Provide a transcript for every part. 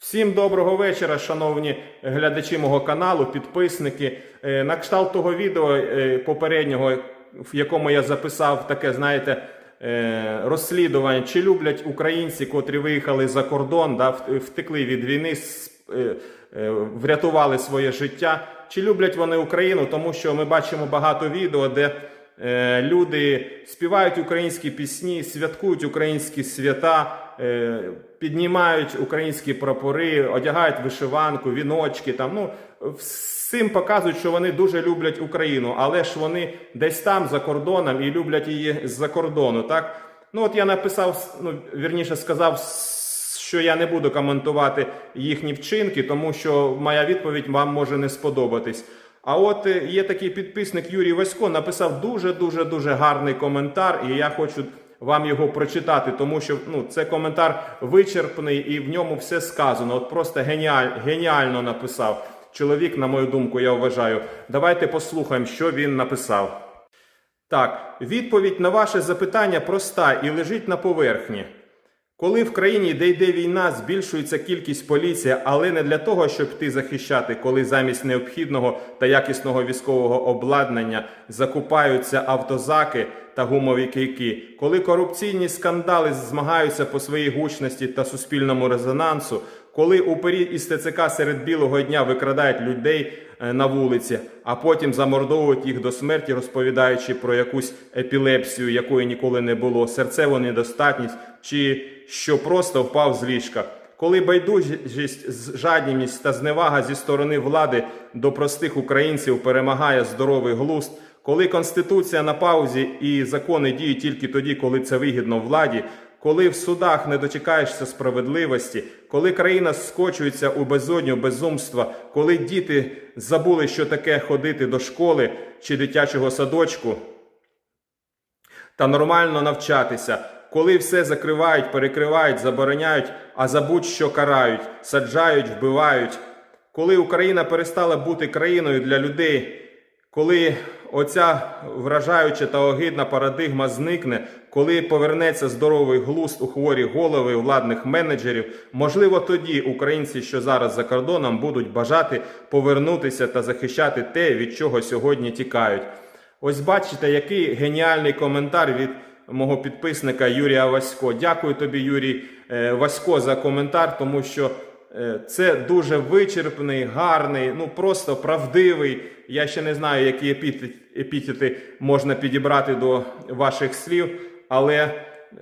Всім доброго вечора, шановні глядачі мого каналу, підписники. Е, На кшталт того відео е, попереднього, в якому я записав таке, знаєте, е, розслідування, чи люблять українці, котрі виїхали за кордон, да, втекли від війни, врятували своє життя. Чи люблять вони Україну? Тому що ми бачимо багато відео, де люди співають українські пісні, святкують українські свята, е, піднімають українські прапори, одягають вишиванку, віночки. Там, ну, всім показують, що вони дуже люблять Україну, але ж вони десь там за кордоном і люблять її з-за кордону. Так? Ну, от я написав, ну, вірніше сказав, що я не буду коментувати їхні вчинки, тому що моя відповідь вам може не сподобатись. А от е, є такий підписник Юрій Васько, написав дуже дуже дуже гарний коментар, і я хочу вам його прочитати, тому що ну, це коментар вичерпний і в ньому все сказано. От просто геніаль, геніально написав. Чоловік, на мою думку, я вважаю. Давайте послухаємо, що він написав. Так, відповідь на ваше запитання проста і лежить на поверхні. Коли в країні, де йде війна, збільшується кількість поліції, але не для того, щоб йти захищати, коли замість необхідного та якісного військового обладнання закупаються автозаки та гумові кийки, коли корупційні скандали змагаються по своїй гучності та суспільному резонансу, коли упері із ТЦК серед білого дня викрадають людей е, на вулиці, а потім замордовують їх до смерті, розповідаючи про якусь епілепсію, якої ніколи не було, серцеву недостатність чи що просто впав з ліжка. Коли байдужість, жадібність та зневага зі сторони влади до простих українців перемагає здоровий глузд, коли конституція на паузі і закони діють тільки тоді, коли це вигідно владі, коли в судах не дочекаєшся справедливості, коли країна скочується у безодню безумства, коли діти забули, що таке ходити до школи чи дитячого садочку, та нормально навчатися, коли все закривають, перекривають, забороняють, а за будь-що карають, саджають, вбивають, коли Україна перестала бути країною для людей, коли оця вражаюча та огидна парадигма зникне, коли повернеться здоровий глузд у хворі голови владних менеджерів, можливо, тоді українці, що зараз за кордоном, будуть бажати повернутися та захищати те, від чого сьогодні тікають. Ось бачите, який геніальний коментар від мого підписника Юрія Васько. Дякую тобі, Юрій е, Васько, за коментар, тому що це дуже вичерпний, гарний, ну просто правдивий. Я ще не знаю, які епітети, епітети можна підібрати до ваших слів, але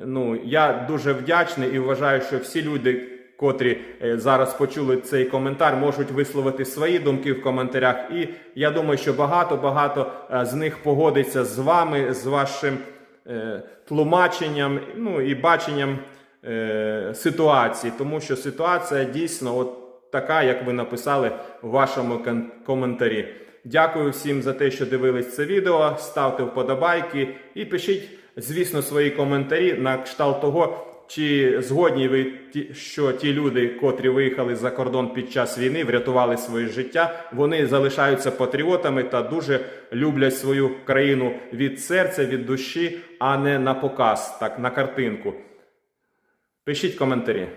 ну, я дуже вдячний і вважаю, що всі люди котрі е, зараз почули цей коментар, можуть висловити свої думки в коментарях. І я думаю, що багато-багато е, з них погодиться з вами, з вашим е, тлумаченням, ну і баченням е, ситуації, тому що ситуація дійсно от така, як ви написали в вашому коментарі. Дякую всім за те, що дивились це відео. Ставте вподобайки і пишіть, звісно, свої коментарі на кшталт того, чи згодні ви ті, що ті люди, котрі виїхали за кордон під час війни, врятували своє життя, вони залишаються патріотами та дуже люблять свою країну від серця, від душі, а не на показ, так на картинку. Пишіть коментарі.